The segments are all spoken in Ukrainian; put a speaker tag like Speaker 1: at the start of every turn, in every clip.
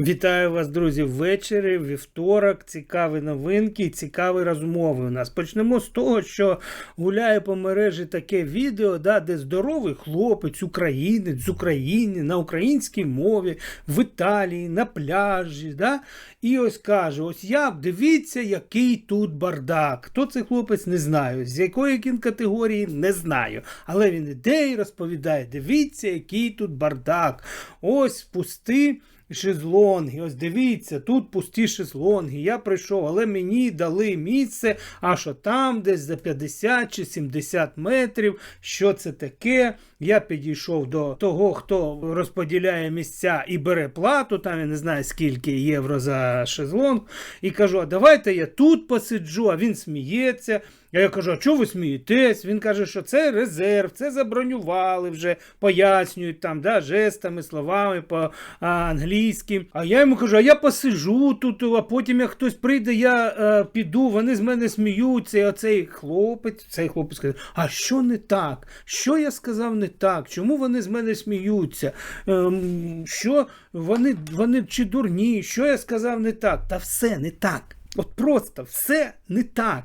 Speaker 1: Вітаю вас, друзі, ввечері, вівторок. Цікаві новинки, цікаві розмови у нас. Почнемо з того, що гуляє по мережі таке відео, да, де здоровий хлопець, українець з України на українській мові в Італії, на пляжі. Да, І ось каже: ось я дивіться, який тут бардак. Хто цей хлопець, не знаю. З якої він категорії не знаю. Але він іде і розповідає: дивіться, який тут бардак. Ось пусти шезлонги. Ось дивіться, тут пусті шезлонги. Я прийшов, але мені дали місце, а що там десь за 50 чи 70 метрів. Що це таке? Я підійшов до того, хто розподіляє місця і бере плату, там я не знаю скільки євро за шезлонг, і кажу: а давайте я тут посиджу, а він сміється. Я кажу, а чого ви смієтесь? Він каже, що це резерв, це забронювали вже, пояснюють там, да, жестами, словами по англійськи. А я йому кажу, а я посижу тут, а потім як хтось прийде, я е, піду, вони з мене сміються. І оцей хлопець, цей хлопець каже, а що не так? Що я сказав не так? Чому вони з мене сміються? Ем, що вони, вони чи дурні? Що я сказав не так? Та все не так. От просто все не так.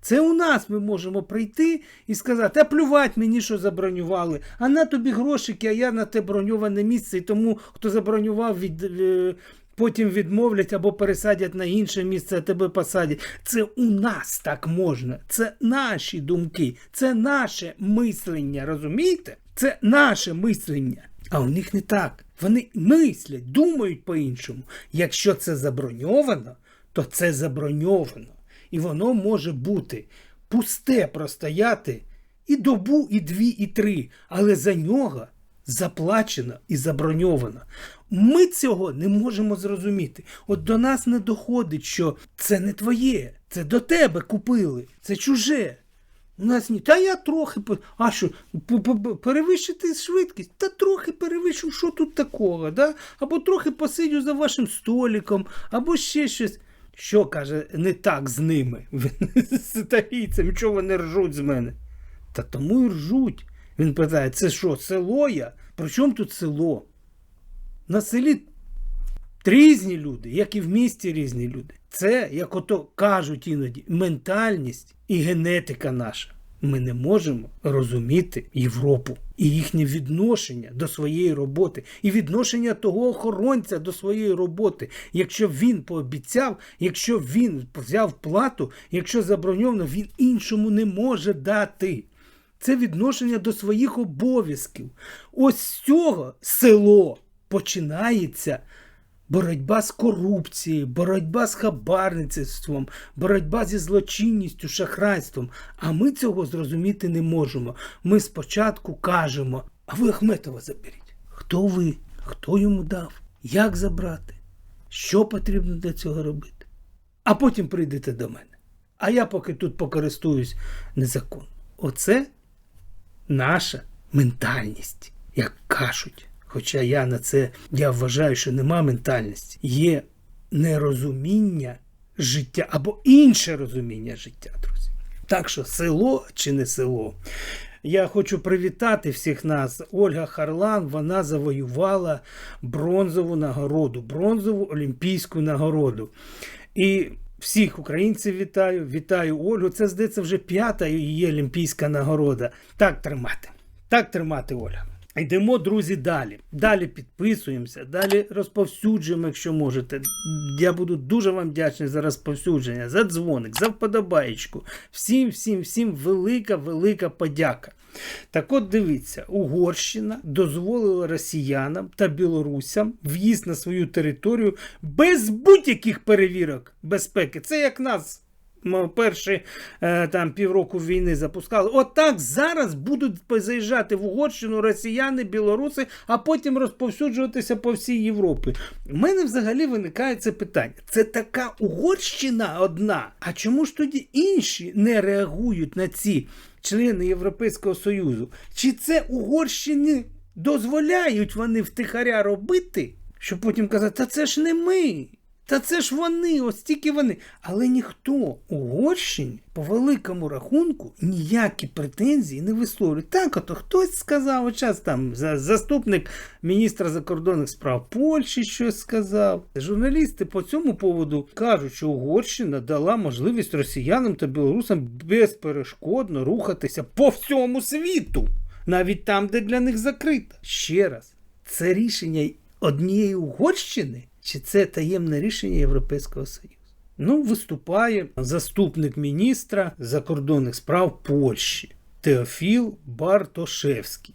Speaker 1: Це у нас ми можемо прийти і сказати, а плювать мені, що забронювали, а на тобі грошики, а я на те броньоване місце, і тому, хто забронював, від, е, потім відмовлять або пересадять на інше місце, а тебе посадять. Це у нас так можна. Це наші думки, це наше мислення, розумієте? Це наше мислення. А у них не так. Вони мислять, думають по-іншому. Якщо це заброньовано, то це заброньовано. І воно може бути пусте простояти і добу, і дві, і три, але за нього заплачено і заброньовано. Ми цього не можемо зрозуміти. От до нас не доходить, що це не твоє, це до тебе купили, це чуже. У нас ні. Та я трохи. А що, перевищити швидкість? Та трохи перевищу, що тут такого? да? Або трохи посидю за вашим столиком, або ще щось. Що каже, не так з ними, з італійцем, чого вони ржуть з мене? Та тому й ржуть. Він питає, це що, село я? При чому тут село? На селі різні люди, як і в місті різні люди. Це, як ото кажуть іноді, ментальність і генетика наша ми не можемо розуміти Європу і їхнє відношення до своєї роботи, і відношення того охоронця до своєї роботи. Якщо він пообіцяв, якщо він взяв плату, якщо заброньовано, він іншому не може дати. Це відношення до своїх обов'язків. Ось з цього село починається боротьба з корупцією, боротьба з хабарництвом, боротьба зі злочинністю, шахрайством. А ми цього зрозуміти не можемо. Ми спочатку кажемо, а ви Ахметова заберіть. Хто ви? Хто йому дав? Як забрати? Що потрібно для цього робити? А потім прийдете до мене. А я поки тут покористуюсь незаконно. Оце наша ментальність, як кажуть. Хоча я на це я вважаю, що нема ментальності. Є нерозуміння життя або інше розуміння життя, друзі. Так що село чи не село. Я хочу привітати всіх нас. Ольга Харлан вона завоювала бронзову нагороду, бронзову олімпійську нагороду. І всіх українців вітаю, вітаю Ольгу. Це здається вже п'ята її олімпійська нагорода. Так тримати. Так тримати, Ольга. Йдемо, друзі, далі. Далі підписуємося, далі розповсюджуємо, якщо можете. Я буду дуже вам вдячний за розповсюдження, за дзвоник, за вподобаєчку. Всім, всім, всім велика, велика подяка. Так от дивіться, Угорщина дозволила росіянам та білорусам в'їзд на свою територію без будь-яких перевірок безпеки. Це як нас перші е, там півроку війни запускали. Отак зараз будуть заїжджати в Угорщину росіяни, білоруси, а потім розповсюджуватися по всій Європі. У мене взагалі виникає це питання. Це така Угорщина одна. А чому ж тоді інші не реагують на ці члени Європейського Союзу? Чи це Угорщини дозволяють вони втихаря робити, щоб потім казати, та це ж не ми. Та це ж вони, ось тільки вони. Але ніхто Угорщині по великому рахунку ніякі претензії не висловлює. Так, ото хтось сказав, час там заступник міністра закордонних справ Польщі щось сказав. Журналісти по цьому поводу кажуть, що Угорщина дала можливість росіянам та білорусам безперешкодно рухатися по всьому світу, навіть там, де для них закрито. Ще раз, це рішення однієї Угорщини, чи це таємне рішення Європейського Союзу? Ну, виступає заступник міністра закордонних справ Польщі Теофіл Бартошевський.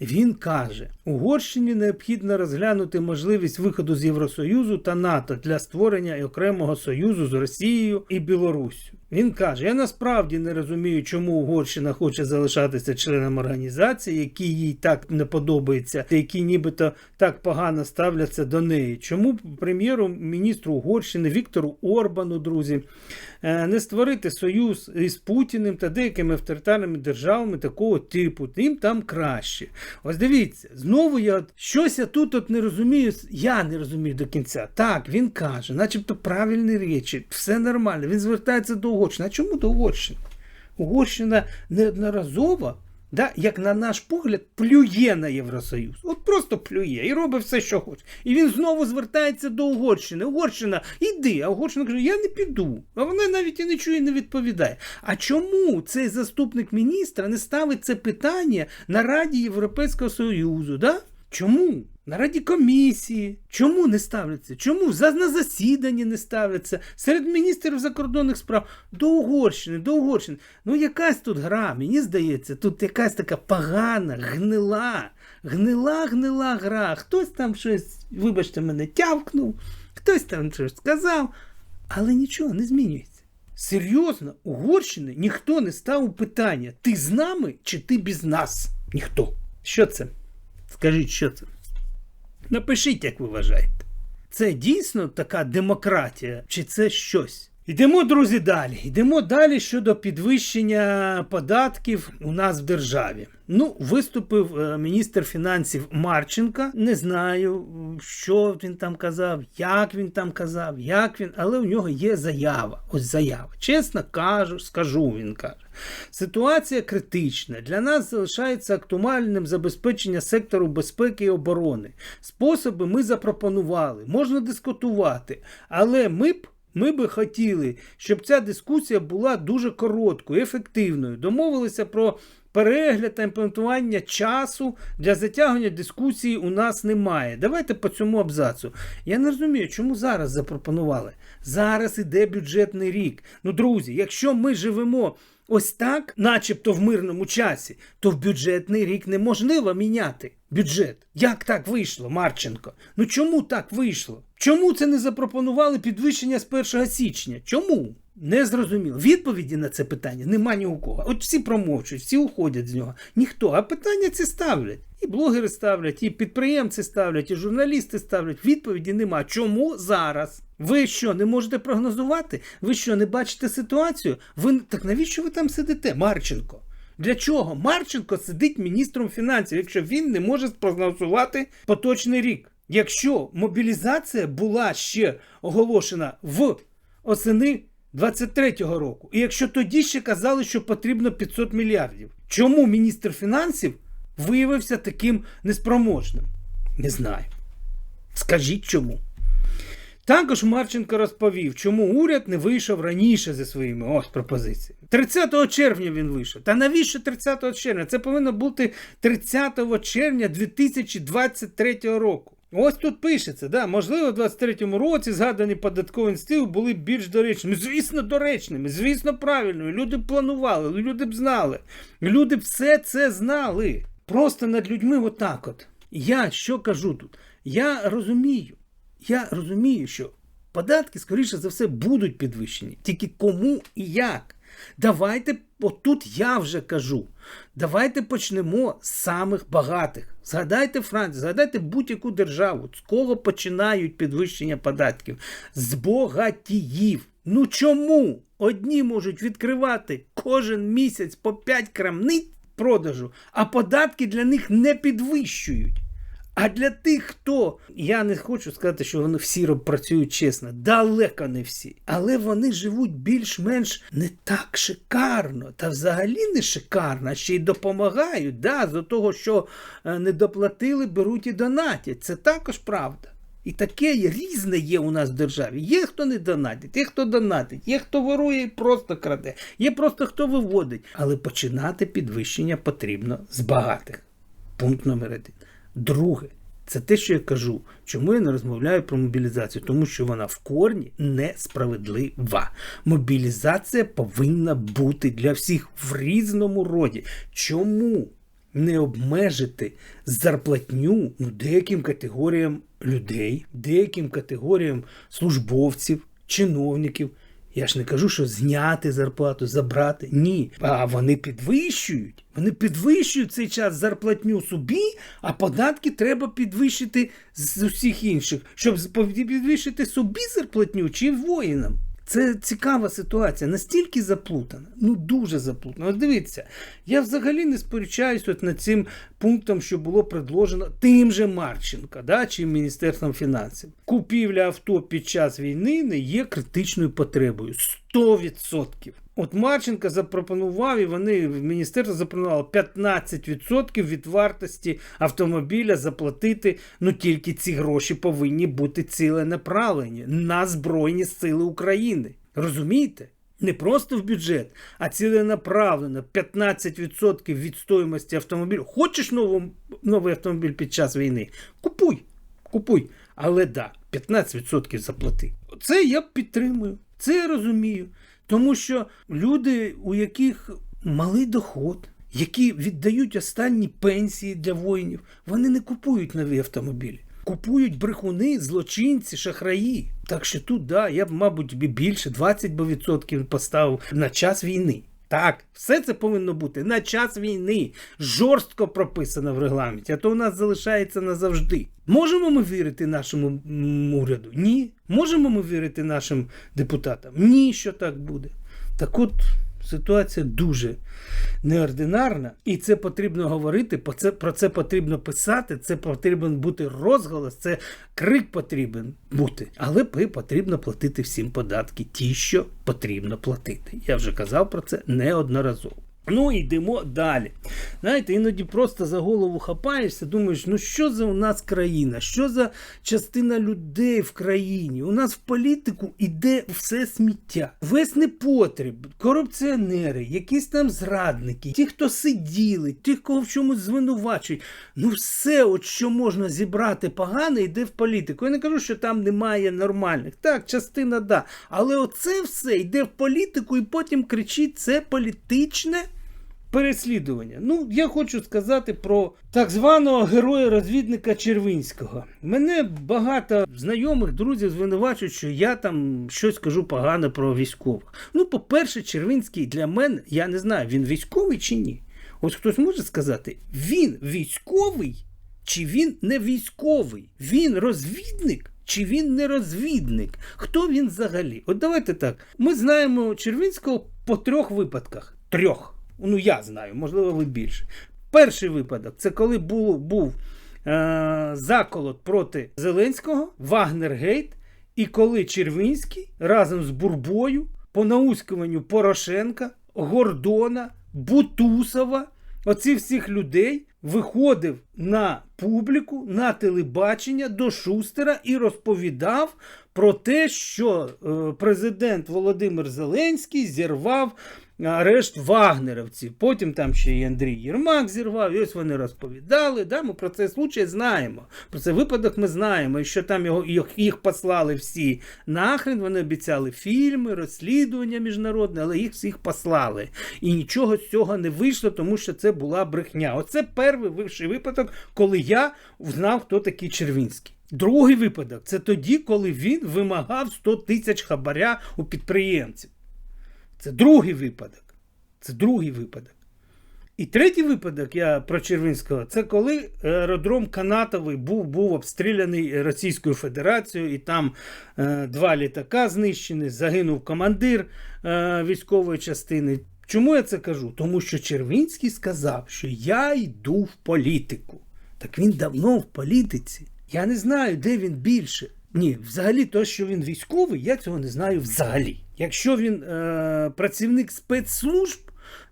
Speaker 1: Він каже: Угорщині необхідно розглянути можливість виходу з Євросоюзу та НАТО для створення окремого союзу з Росією і Білоруссю. Він каже: Я насправді не розумію, чому Угорщина хоче залишатися членом організації, які їй так не подобається, які нібито так погано ставляться до неї. Чому прем'єру міністру Угорщини Віктору Орбану, друзі, е, не створити союз із Путіним та деякими авторитарними державами такого типу? Їм там краще. Ось дивіться, знову я щось я тут от не розумію. Я не розумію до кінця. Так, він каже, начебто правильні речі, все нормально. Він звертається до Угорщини. А чому до Угорщини? Угорщина неодноразово, да, як на наш погляд, плює на Євросоюз. От просто плює і робить все, що хоче. І він знову звертається до Угорщини. Угорщина, іди. А Угорщина каже, я не піду. А вона навіть і чує, і не відповідає. А чому цей заступник міністра не ставить це питання на Раді Європейського Союзу? Да? Чому? На раді комісії. Чому не ставляться? Чому на засіданні не ставляться? Серед міністрів закордонних справ до Угорщини, до Угорщини. Ну, якась тут гра, мені здається, тут якась така погана, гнила, гнила, гнила гра. Хтось там щось, вибачте мене, тявкнув, хтось там щось сказав, але нічого не змінюється. Серйозно, Угорщини ніхто не ставив питання: ти з нами чи ти без нас? Ніхто. Що це? Скажіть, що це? Напишіть, як ви вважаєте. Це дійсно така демократія, чи це щось? Йдемо, друзі, далі. Йдемо далі щодо підвищення податків у нас в державі. Ну, виступив е, міністр фінансів Марченка. Не знаю, що він там казав, як він там казав, як він, але у нього є заява. Ось заява. Чесно кажу, скажу, він каже. Ситуація критична. Для нас залишається актуальним забезпечення сектору безпеки і оборони. Способи ми запропонували, можна дискутувати, але ми б. Ми би хотіли, щоб ця дискусія була дуже короткою, ефективною. Домовилися про перегляд та імплантування часу для затягування дискусії у нас немає. Давайте по цьому абзацу. Я не розумію, чому зараз запропонували. Зараз іде бюджетний рік. Ну, друзі, якщо ми живемо ось так, начебто в мирному часі, то в бюджетний рік неможливо міняти бюджет. Як так вийшло, Марченко? Ну чому так вийшло? Чому це не запропонували підвищення з 1 січня? Чому? Не зрозуміло. Відповіді на це питання нема ні у кого. От всі промовчують, всі уходять з нього. Ніхто. А питання ці ставлять. І блогери ставлять, і підприємці ставлять, і журналісти ставлять. Відповіді нема. Чому зараз? Ви що, не можете прогнозувати? Ви що, не бачите ситуацію? Ви так навіщо ви там сидите, Марченко? Для чого Марченко сидить міністром фінансів, якщо він не може спрогнозувати поточний рік? Якщо мобілізація була ще оголошена в осени 23-го року, і якщо тоді ще казали, що потрібно 500 мільярдів, чому міністр фінансів виявився таким неспроможним? Не знаю. Скажіть чому. Також Марченко розповів, чому уряд не вийшов раніше зі своїми ось пропозиціями. 30 червня він вийшов. Та навіщо 30 червня? Це повинно бути 30 червня 2023 року. Ось тут пишеться, да, можливо, в 23-му році згадані податкові ініціативи були більш доречними. Звісно, доречними, звісно, правильними. Люди б планували, люди б знали. Люди б все це знали. Просто над людьми отак от. Я що кажу тут? Я розумію, я розумію, що податки, скоріше за все, будуть підвищені. Тільки кому і як. Давайте, отут я вже кажу. Давайте почнемо з самих багатих. Згадайте Францію, згадайте будь-яку державу, з кого починають підвищення податків? З богатіїв. Ну чому? Одні можуть відкривати кожен місяць по 5 крамниць продажу, а податки для них не підвищують. А для тих, хто я не хочу сказати, що вони всі працюють чесно, далеко не всі, але вони живуть більш-менш не так шикарно, та взагалі не шикарно, ще й допомагають. Да, з того, що е, не доплатили, беруть і донатять. Це також правда. І таке різне є у нас в державі. Є хто не донатить, є хто донатить, є хто ворує і просто краде, є просто хто виводить. Але починати підвищення потрібно з багатих. Пункт номер один. Друге, це те, що я кажу. Чому я не розмовляю про мобілізацію? Тому що вона в корні несправедлива. Мобілізація повинна бути для всіх в різному роді. Чому не обмежити зарплатню ну, деяким категоріям людей, деяким категоріям службовців, чиновників? Я ж не кажу, що зняти зарплату, забрати. Ні. А вони підвищують. Вони підвищують цей час зарплатню собі, а податки треба підвищити з усіх інших, щоб підвищити собі зарплатню чи воїнам. Це цікава ситуація, настільки заплутана, ну дуже заплутана. От дивіться, я взагалі не сперечаюсь от над цим пунктом, що було предложено тим же Марченка, да, чи Міністерством фінансів. Купівля авто під час війни не є критичною потребою. 100%. От Марченко запропонував, і вони в міністерство запропонувало 15% від вартості автомобіля заплатити. Ну тільки ці гроші повинні бути ціленаправлені на Збройні Сили України. Розумієте? Не просто в бюджет, а ціленаправлено 15% від стоїмості автомобіля. Хочеш нову, новий автомобіль під час війни? Купуй, купуй. Але да, 15% заплати. Це я підтримую, це я розумію. Тому що люди, у яких малий доход, які віддають останні пенсії для воїнів, вони не купують нові автомобілі. Купують брехуни, злочинці, шахраї. Так що тут, да, я б, мабуть, більше 20 би відсотків поставив на час війни. Так, все це повинно бути на час війни. Жорстко прописано в регламенті, а то у нас залишається назавжди. Можемо ми вірити нашому уряду? Ні. Можемо ми вірити нашим депутатам? Ні, що так буде. Так от ситуація дуже неординарна, і це потрібно говорити, про це потрібно писати, це потрібен бути розголос, це крик потрібен бути. Але потрібно платити всім податки, ті, що потрібно платити. Я вже казав про це неодноразово. Ну, йдемо далі. Знаєте, іноді просто за голову хапаєшся, думаєш, ну що за у нас країна? Що за частина людей в країні? У нас в політику іде все сміття. Весь непотріб, корупціонери, якісь там зрадники, ті, хто сиділи, ті, кого в чомусь звинувачують. Ну, все, от що можна зібрати погане, йде в політику. Я не кажу, що там немає нормальних. Так, частина да. Але оце все йде в політику і потім кричить: це політичне переслідування. Ну, я хочу сказати про так званого героя-розвідника Червинського. Мене багато знайомих друзів звинувачують, що я там щось кажу погане про військових. Ну, по-перше, Червинський для мене, я не знаю, він військовий чи ні. Ось хтось може сказати, він військовий чи він не військовий? Він розвідник? Чи він не розвідник? Хто він взагалі? От давайте так. Ми знаємо Червинського по трьох випадках. Трьох. Ну, я знаю, можливо, ви більше. Перший випадок це коли був, був е- заколот проти Зеленського, Вагнергейт, і коли Червинський разом з Бурбою по наускуванню Порошенка, Гордона, Бутусова, оці всіх людей виходив на публіку, на телебачення до Шустера і розповідав про те, що е, президент Володимир Зеленський зірвав арешт вагнерівців. Потім там ще і Андрій Єрмак зірвав, і ось вони розповідали. Да? Ми про цей случай знаємо. Про цей випадок ми знаємо, і що там його, їх, їх послали всі нахрен. Вони обіцяли фільми, розслідування міжнародне, але їх всіх послали. І нічого з цього не вийшло, тому що це була брехня. Оце перший випадок, коли я знав, хто такий Червінський. Другий випадок це тоді, коли він вимагав 100 тисяч хабаря у підприємців. Це другий випадок. Це другий випадок. І третій випадок я про Червинського це коли аеродром Канатовий був був обстріляний Російською Федерацією, і там е, два літака знищені, загинув командир е, військової частини. Чому я це кажу? Тому що Червінський сказав, що я йду в політику. Так він давно в політиці. Я не знаю, де він більше. Ні, взагалі, то, що він військовий, я цього не знаю взагалі. Якщо він е, працівник спецслужб,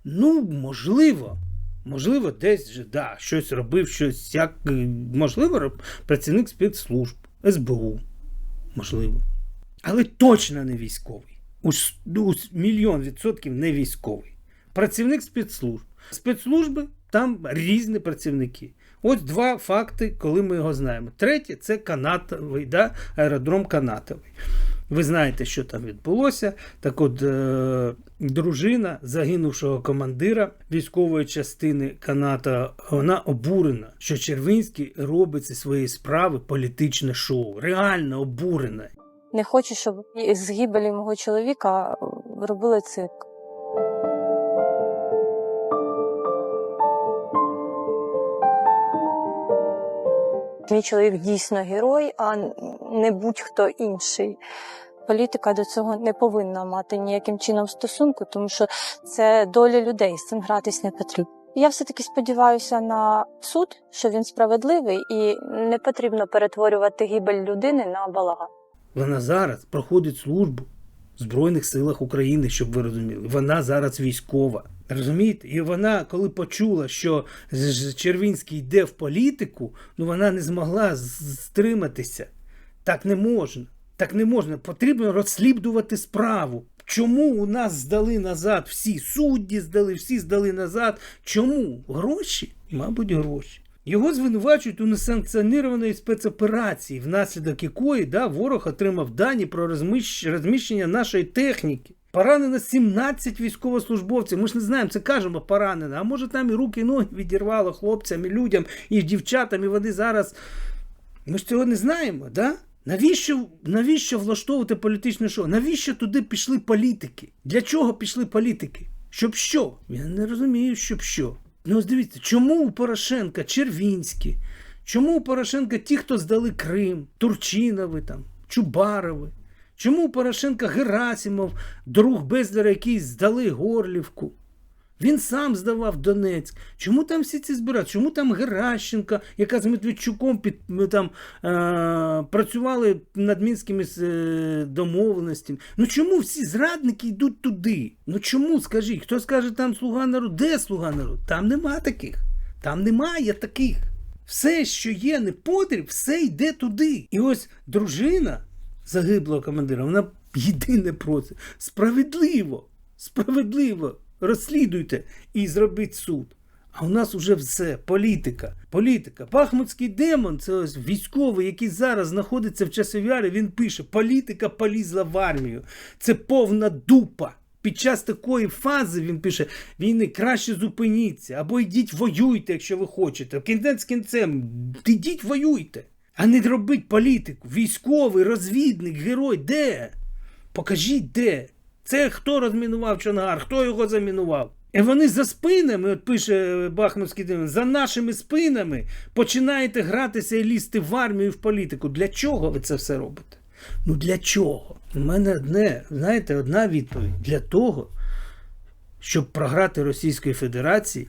Speaker 1: ну можливо. Можливо, десь же да, щось робив, щось як е, можливо, працівник спецслужб, СБУ. Можливо. Але точно не військовий. Уж, уж мільйон відсотків не військовий. Працівник спецслужб. Спецслужби там різні працівники. Ось два факти, коли ми його знаємо. Третє це канатовий, да, аеродром Канатовий. Ви знаєте, що там відбулося. Так от е, дружина загинувшого командира військової частини Каната, вона обурена, що Червинський робить зі своєї справи політичне шоу. Реально обурена.
Speaker 2: Не хочу, щоб з гибелі мого чоловіка робили цирк. Мій чоловік дійсно герой, а не будь-хто інший. Політика до цього не повинна мати ніяким чином стосунку, тому що це доля людей, з цим гратись не потрібно. Я все-таки сподіваюся на суд, що він справедливий, і не потрібно перетворювати гибель людини на балаган.
Speaker 1: Вона зараз проходить службу Збройних силах України, щоб ви розуміли. Вона зараз військова. Розумієте? І вона, коли почула, що Червінський йде в політику, ну вона не змогла стриматися. Так не можна. Так не можна. Потрібно розслідувати справу. Чому у нас здали назад всі судді здали, всі здали назад? Чому? Гроші? Мабуть, гроші. Його звинувачують у несанкціонованій спецоперації, внаслідок якої да, ворог отримав дані про розміщ- розміщення нашої техніки. Поранено 17 військовослужбовців. Ми ж не знаємо, це кажемо поранено. А може там і руки, і ноги відірвало хлопцям, і людям, і дівчатам, і вони зараз. Ми ж цього не знаємо, да? Навіщо, навіщо влаштовувати політичне шоу? Навіщо туди пішли політики? Для чого пішли політики? Щоб що? Я не розумію, щоб що. Ну, ось дивіться, чому у Порошенка Червінські? Чому у Порошенка ті, хто здали Крим, Турчинови там, Чубарови? Чому у Порошенка Герасимов, друг Безлера, який здали Горлівку? Він сам здавав Донецьк. Чому там всі ці збирають? Чому там Геращенка, яка з Медведчуком під, там, е, працювали над мінськими е, домовленостями? Ну чому всі зрадники йдуть туди? Ну чому, скажіть? Хто скаже там слуга народу? Де слуга народу? Там нема таких. Там немає таких. Все, що є непотріб, все йде туди. І ось дружина загиблого командира, вона єдине про це. Справедливо, справедливо розслідуйте і зробіть суд. А у нас уже все політика. Політика. Бахмутський демон це ось військовий, який зараз знаходиться в часовярі. Він пише: політика полізла в армію. Це повна дупа. Під час такої фази він пише: війни краще зупиніться, або йдіть воюйте, якщо ви хочете. Кінець кінцем, йдіть воюйте. А не робіть політику. Військовий, розвідник, герой. Де? Покажіть де. Це хто розмінував Чонгар, хто його замінував? І вони за спинами, от пише Бахмутський демон, за нашими спинами починаєте гратися і лізти в армію і в політику. Для чого ви це все робите? Ну для чого? У мене одне, знаєте, одна відповідь. Для того, щоб програти Російської Федерації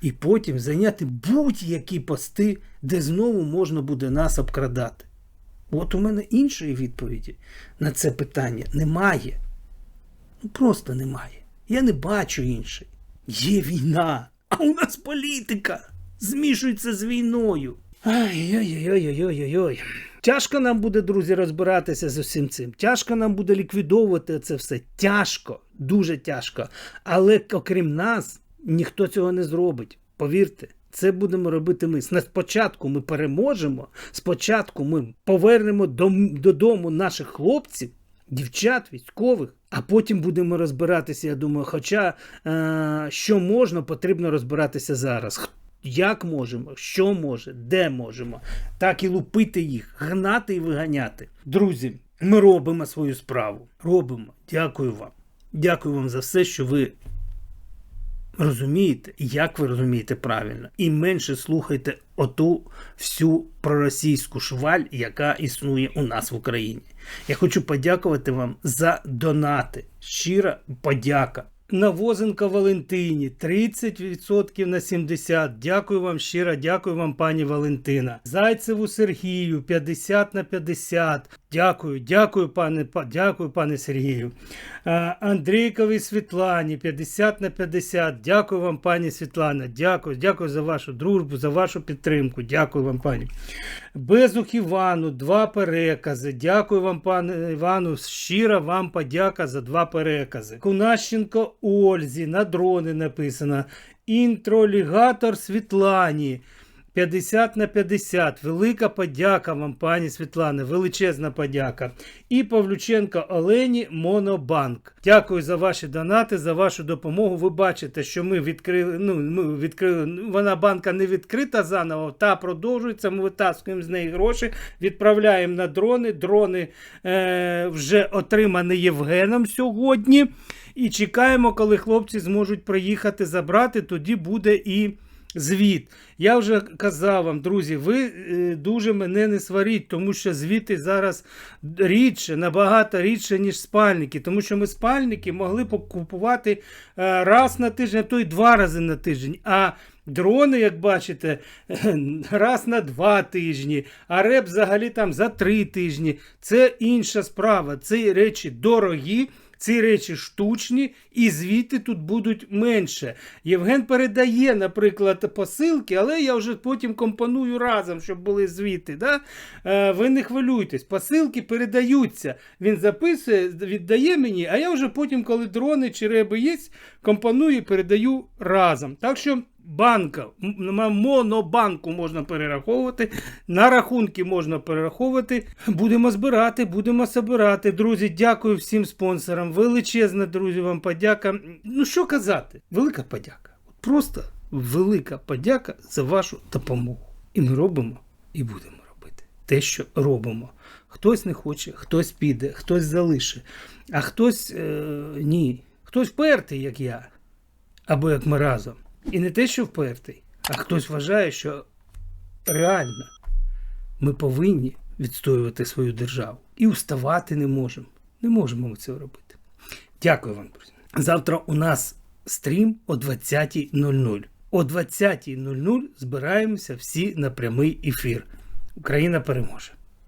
Speaker 1: і потім зайняти будь-які пости, де знову можна буде нас обкрадати. От у мене іншої відповіді на це питання немає. Ну просто немає. Я не бачу іншої. Є війна, а у нас політика змішується з війною. Ай-ой-ой-ой-ой-ой. Тяжко нам буде, друзі, розбиратися з усім цим. Тяжко нам буде ліквідовувати це все. Тяжко, дуже тяжко. Але окрім нас, ніхто цього не зробить. Повірте. Це будемо робити ми. Спочатку ми переможемо, спочатку ми повернемо додому наших хлопців, дівчат, військових, а потім будемо розбиратися. Я думаю, хоча е- що можна, потрібно розбиратися зараз. Як можемо, що може, де можемо, так і лупити їх, гнати і виганяти. Друзі, ми робимо свою справу. Робимо. Дякую вам. Дякую вам за все, що ви розумієте, як ви розумієте правильно, і менше слухайте оту всю проросійську шваль, яка існує у нас в Україні. Я хочу подякувати вам за донати. Щира подяка. Навозенка Валентині 30% на 70. Дякую вам щиро, дякую вам, пані Валентина. Зайцеву Сергію 50 на 50. Дякую, дякую, пане, дякую, пане Сергію. Андрійковій Світлані 50 на 50. Дякую вам, пані Світлана. Дякую, дякую за вашу дружбу, за вашу підтримку. Дякую вам, пані. Безух Івану, два перекази. Дякую вам, пане Івану. Щира вам подяка за два перекази. Кунащенко Ользі на дрони написано. Інтролігатор Світлані. 50 на 50. Велика подяка вам, пані Світлане, величезна подяка. І Павлюченко Олені Монобанк. Дякую за ваші донати, за вашу допомогу. Ви бачите, що ми відкрили. Ну, ми відкрили. Вона банка не відкрита заново, та продовжується. Ми витаскуємо з неї гроші, відправляємо на дрони. Дрони е, вже отримані Євгеном сьогодні. І чекаємо, коли хлопці зможуть приїхати забрати. Тоді буде і звіт. Я вже казав вам, друзі, ви е, дуже мене не сваріть, тому що звіти зараз рідше, набагато рідше, ніж спальники. Тому що ми спальники могли покупувати е, раз на тиждень, а то й два рази на тиждень. А дрони, як бачите, раз на два тижні, а реп взагалі там за три тижні. Це інша справа. Ці речі дорогі. Ці речі штучні, і звідти тут будуть менше. Євген передає, наприклад, посилки, але я вже потім компоную разом, щоб були звіти. Да? Е, ви не хвилюйтесь, посилки передаються. Він записує, віддає мені, а я вже потім, коли дрони чи реби є, компоную і передаю разом. Так що банка, монобанку можна перераховувати, на рахунки можна перераховувати. Будемо збирати, будемо збирати. Друзі, дякую всім спонсорам. Величезна, друзі, вам подяка. Ну що казати? Велика подяка. Просто велика подяка за вашу допомогу. І ми робимо і будемо робити те, що робимо. Хтось не хоче, хтось піде, хтось залишить, а хтось е, ні. Хтось впертий, як я, або як ми разом. І не те, що впертий, а хтось вважає, що реально ми повинні відстоювати свою державу. І уставати не можемо. Не можемо ми цього робити. Дякую вам, друзі. Завтра у нас стрім о 20.00. О 20.00 збираємося всі на прямий ефір. Україна переможе.